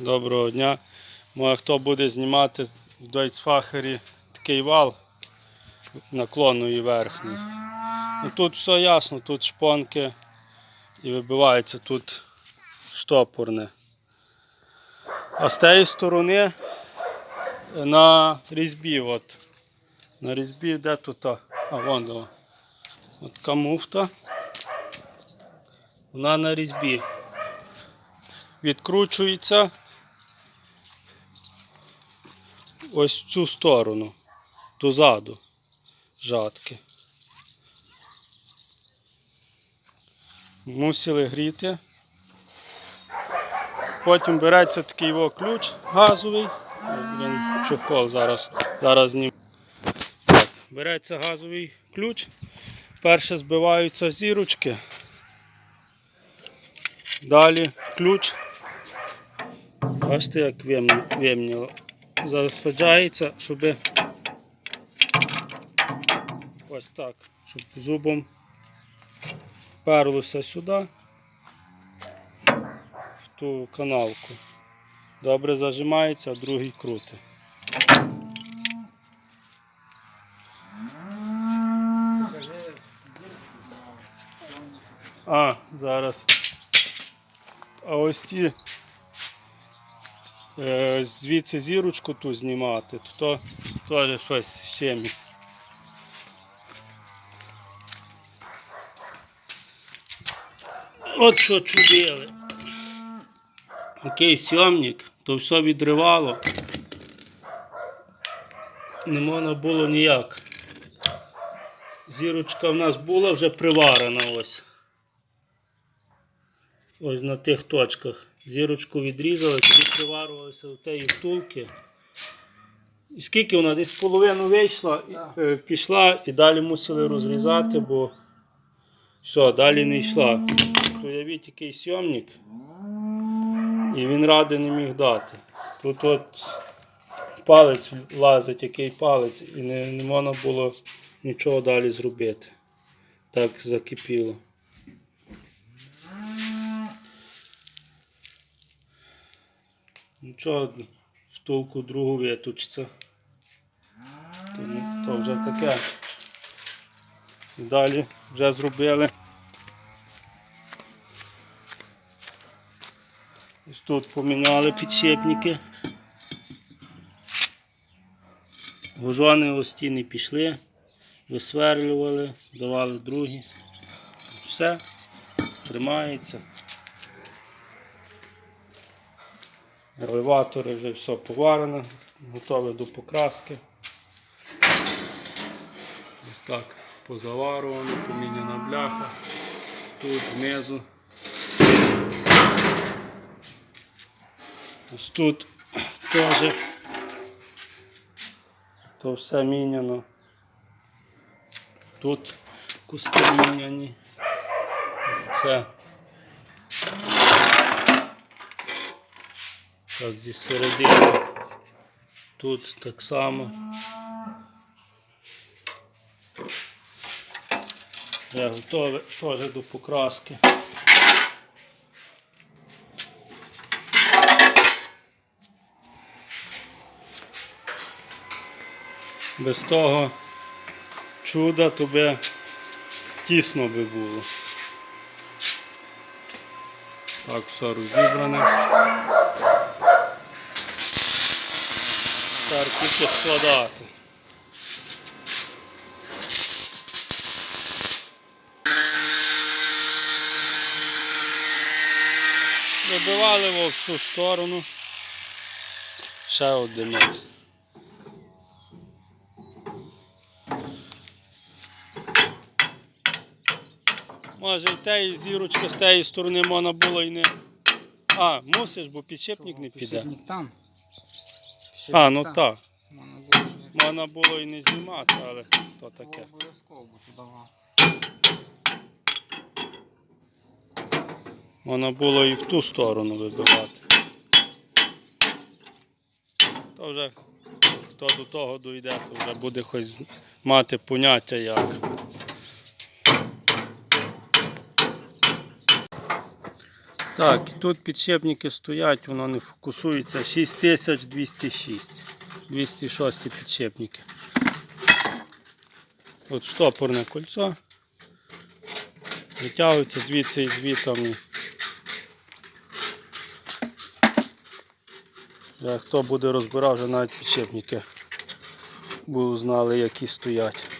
Доброго дня. Може хто буде знімати в Дойцфахері такий вал наклонної верхній. Ну, тут все ясно, тут шпонки і вибивається тут штопорне. А з тієї сторони на різьбі, от, на різьбі, де тут? А, вон де. От така муфта. Вона на різьбі. Відкручується ось в цю сторону, дозаду жатки. Мусили гріти. Потім береться такий о ключ газовий. Чохол зараз, зараз знім. Береться газовий ключ. Перше збиваються зірочки. Далі ключ. Бачите, як вимні- Засаджається, щоб ось так, щоб зубом перлося сюди, в ту канавку. Добре зажимається, а другий крутить. А, зараз. А ось ті звідси зірочку ту знімати, то теж щось з чимось. От що чудили. Який сьомник, то все відривало. Не можна було ніяк. Зірочка в нас була вже приварена ось. Ось на тих точках. Зірочку відрізали, тоді приварювалися в тієї втулки. І скільки вона десь половину вийшла, і, е, пішла і далі мусили розрізати, бо все, далі не йшла. Уявіть який сйомник. І він ради не міг дати. Тут от палець лазить, який палець, і не, не можна було нічого далі зробити. Так закипіло. Нічого, втулку другу виточиться. То, то вже таке. Далі вже зробили. Ось тут поміняли підшипники. Гужони ось ті не пішли, висверлювали, давали другі. Все, тримається. Елеватори вже все поварено, готове до покраски. Ось так позаварувано, поміняна бляха. Тут знизу. Ось тут теж. То все міняно. Тут куски міняні. Все. Так, зі середини. Тут так само. Вже готове теж до покраски. Без того чуда то би тісно би було. Так, все розібране. Куча складати. Вибивали його в цю сторону. Ще один. Може і те, зірочка з тієї сторони можна було і не. А, мусиш, бо підшипник не піде. Підшипник там. А, ну так. Можна було не- Можна було і не знімати, але то таке. було обов'язково, бо туди ва- Можна було і в ту сторону вибивати. То вже хто до того дойде, то вже буде хоч мати поняття як. Так, тут підшипники стоять, воно не фокусується. 6206. 206 підшипники. От штопорне кольцо. Витягується звідси і звітами. Хто буде розбирав, вже навіть підшипники будуть знали, які стоять.